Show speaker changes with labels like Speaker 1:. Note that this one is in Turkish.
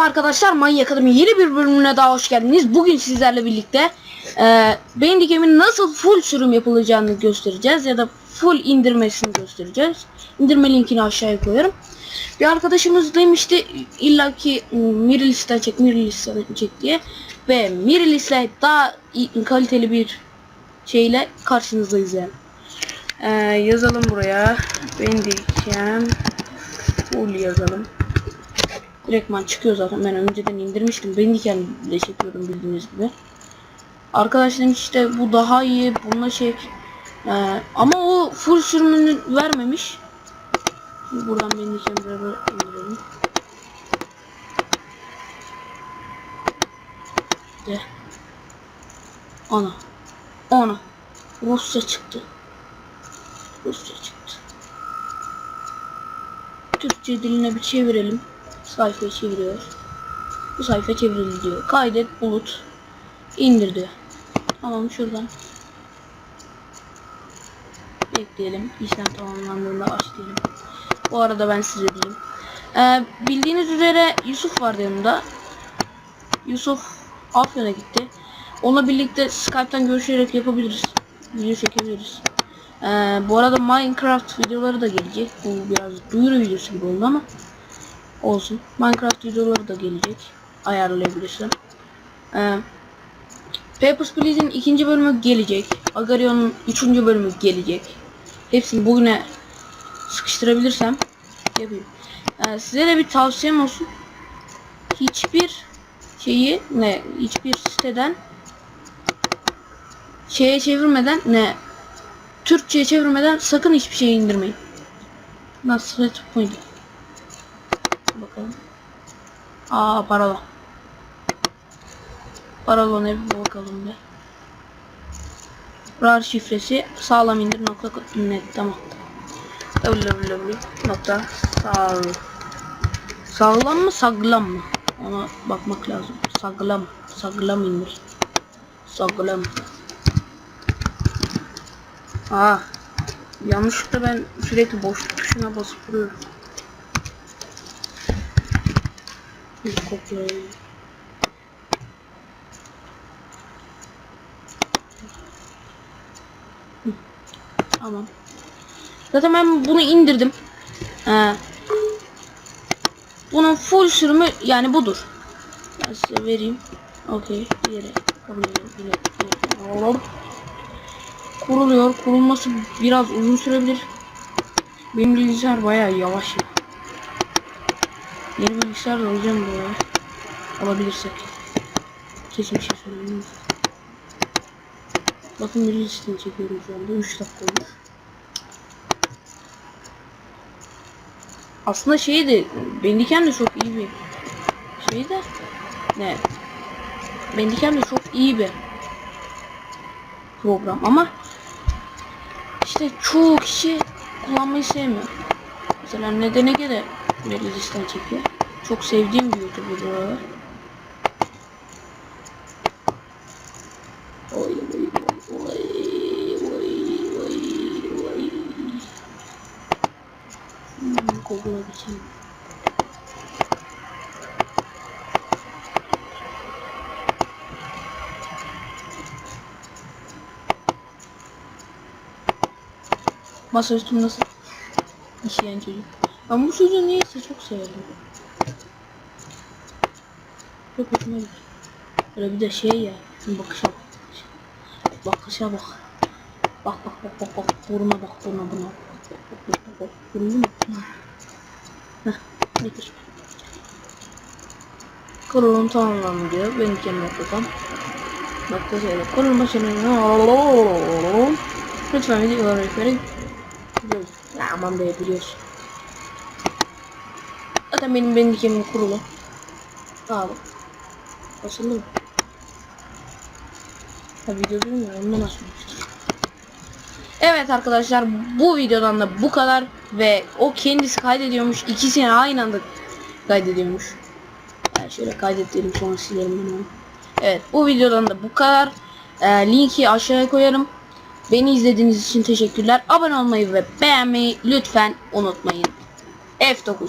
Speaker 1: arkadaşlar Manyak Akademi yeni bir bölümüne daha hoş geldiniz. Bugün sizlerle birlikte e, Bandicam'in nasıl full sürüm yapılacağını göstereceğiz ya da full indirmesini göstereceğiz. İndirme linkini aşağıya koyarım. Bir arkadaşımız demişti illaki Mirilis'ten çek, Mirilis'ten çek diye ve Mirilis'le daha kaliteli bir şeyle karşınızdayız yani. E, yazalım buraya Bandicam full yazalım. Direktman çıkıyor zaten. Ben önceden indirmiştim. Ben de kendimle çekiyordum bildiğiniz gibi. Arkadaş demiş işte bu daha iyi. Bununla şey ee, ama o full sürümünü vermemiş. Şimdi buradan ben kendime beraber indirelim. De. Ana. Ana. Rusça çıktı. Rusça çıktı. Türkçe diline bir çevirelim. Sayfayı çeviriyor. Bu sayfa çevrildi diyor. Kaydet bulut. İndir diyor. Tamam şuradan. Bekleyelim. İşlem tamamlandığında aç diyelim. Bu arada ben size diyeyim. Ee, bildiğiniz üzere Yusuf vardı yanımda. Yusuf Afyon'a gitti. Onunla birlikte Skype'tan görüşerek yapabiliriz. Video çekebiliriz. Ee, bu arada Minecraft videoları da gelecek. Bu biraz duyuru videosu gibi oldu ama olsun. Minecraft videoları da gelecek. Ayarlayabilirsem. Ee, Papers, Please'in ikinci bölümü gelecek. Agarion'un üçüncü bölümü gelecek. Hepsini bugüne sıkıştırabilirsem yapayım. Ee, size de bir tavsiyem olsun. Hiçbir şeyi ne hiçbir siteden şeye çevirmeden ne Türkçe'ye çevirmeden sakın hiçbir şey indirmeyin. Nasıl red point. Bakalım. Aa. Paralı ne bir bakalım be. RAR şifresi sağlam indir nokta net tamam. www nokta sağ sağlam mı sağlam mı? Ona bakmak lazım. Sağlam. Sağlam indir. Sağlam. Aa. Yanlışlıkla ben sürekli boşluk tuşuna basıp duruyorum. Hı, Tamam. Zaten ben bunu indirdim. Ee, bunun full sürümü yani budur. Ben size vereyim. Okey. Diğeri. Kabul ediyorum. Kuruluyor. Kurulması biraz uzun sürebilir. Benim bilgisayar bayağı yavaş ya. Yeni bilgisayar da alacağım bu ya. Alabilirsek. Kesin bir şey söyleyeyim. Bakın bir listini çekiyorum şu anda. 3 dakika olmuş. Aslında şey de Bandicam de çok iyi bir şey ne Bandicam de çok iyi bir program ama işte çoğu kişi kullanmayı sevmiyor. Mesela nedene göre böyle listen çekiyor. Çok sevdiğim bir YouTuber bu aralar. Oy oy oy oy oy oy. Hmm, geçelim. Masaüstüm nasıl? İşleyen çocuk. Ben bu çocuğu niyeyse çok severim. Çok hoşuma gidiyor. Böyle bir de şey ya. Bakışa bak. Bakışa bak. Bak bak bak bak bak. Buruna bak buruna buna. Bak bak bak bak bak. Mu? Hı. Heh. Nedir? Kurulum tamamlandı diyor. Ben kendim yapacağım. Bak da şöyle. Kurulma şunu. Lütfen videoları ya aman be biliyorsun. Zaten benim benim dikemim kurulu. Aa bak. Mı? Ha video durmuyor ondan açmamıştır. Evet arkadaşlar bu videodan da bu kadar ve o kendisi kaydediyormuş ikisini aynı anda kaydediyormuş. Yani şöyle kaydettirelim sonra silerim ben onu. Evet bu videodan da bu kadar. Ee, linki aşağıya koyarım. Beni izlediğiniz için teşekkürler. Abone olmayı ve beğenmeyi lütfen unutmayın. F9